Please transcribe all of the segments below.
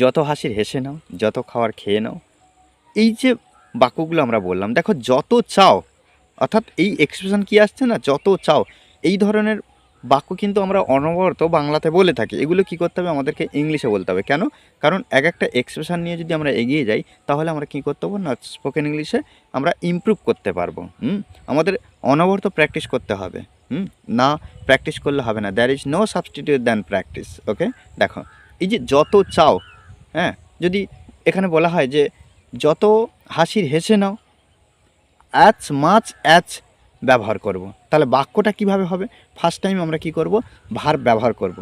যত হাসির হেসে নাও, যত খাওয়ার খেয়ে নাও, এই যে বাক্যগুলো আমরা বললাম, দেখো যত চাও, অর্থাৎ এই এক্সপ্রেশন কি আসছে না, যত চাও, এই ধরনের বাক্য কিন্তু আমরা অনবরত বাংলাতে বলে থাকি। এগুলো কি করতে হবে? আমাদেরকে ইংলিশে বলতে হবে। কেন? কারণ এক একটা এক্সপ্রেশন নিয়ে যদি আমরা এগিয়ে যাই, তাহলে আমরা কি করতে পারব না? স্পোকেন ইংলিশে আমরা ইমপ্রুভ করতে পারব। হুম? আমাদের অনবরত প্র্যাকটিস করতে হবে। হুম? না প্র্যাকটিস করলে হবে না। There is no substitute than practice okay দেখো, এই যে যত চাও হ্যাঁ যদি এখানে বলা হয় যে যত হাসির হেসে নাও অ্যাচ মাছ অ্যাচ ব্যবহার করব। তাহলে বাক্যটা কীভাবে হবে? ফার্স্ট টাইম আমরা কি করব? ভার ব্যবহার করব।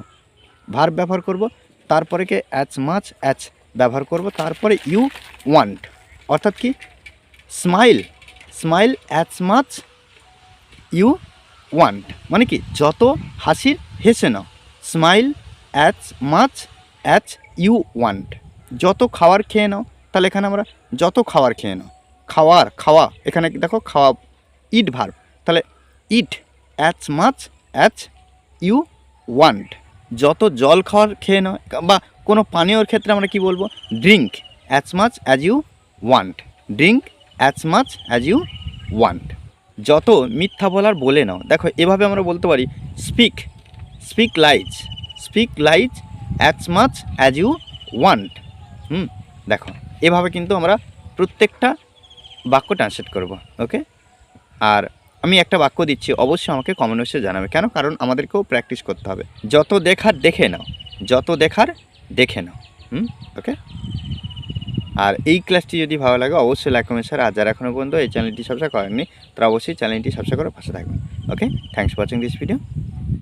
ভার ব্যবহার করব, তারপরে কে? অ্যাচ মাছ অ্যাচ ব্যবহার করব, তারপরে ইউ ওয়ান্ট অর্থাৎ কি? Smile smile as much you want মানে কি? যত হাসির হেসে নাও smile as much as you want যত খাওয়ার খেয়ে নাও, তাহলে এখানে আমরা যত খাওয়ার খেয়ে নাও। খাওয়ার, খাওয়া, এখানে দেখো খাওয়া ইট ভার্ব তাহলে eat as much as you want যত জল খাওয়ার খেয়ে নাও, বা কোনো পানীয়র ক্ষেত্রে আমরা কি বলব? Drink as much as you want drink as much as you want যত মিথ্যা বলার বলে নাও। দেখো, এভাবে আমরা বলতে পারি speak speak lies speak lies as much as you want hmm, দেখো, এভাবে কিন্তু আমরা প্রত্যেকটা বাক্য ট্রান্সলেট করব ওকে আর আমি একটা বাক্য দিচ্ছি, অবশ্যই আমাকে কমেন্ট বক্সে জানাবে, কেন? কারণ আমাদেরকেও প্র্যাকটিস করতে হবে। যত দেখার দেখে নাও, যত দেখার দেখে নাও, হুম ওকে আর এই ক্লাসটি যদি ভালো লাগে, অবশ্যই লাইক কমেন্ট শেয়ার আর যারা এখনও পর্যন্ত এই চ্যানেলটি সাবস্ক্রাইব করেননি, তারা অবশ্যই চ্যানেলটি সাবস্ক্রাইব করে পাশে থাকবেন okay thanks for watching this video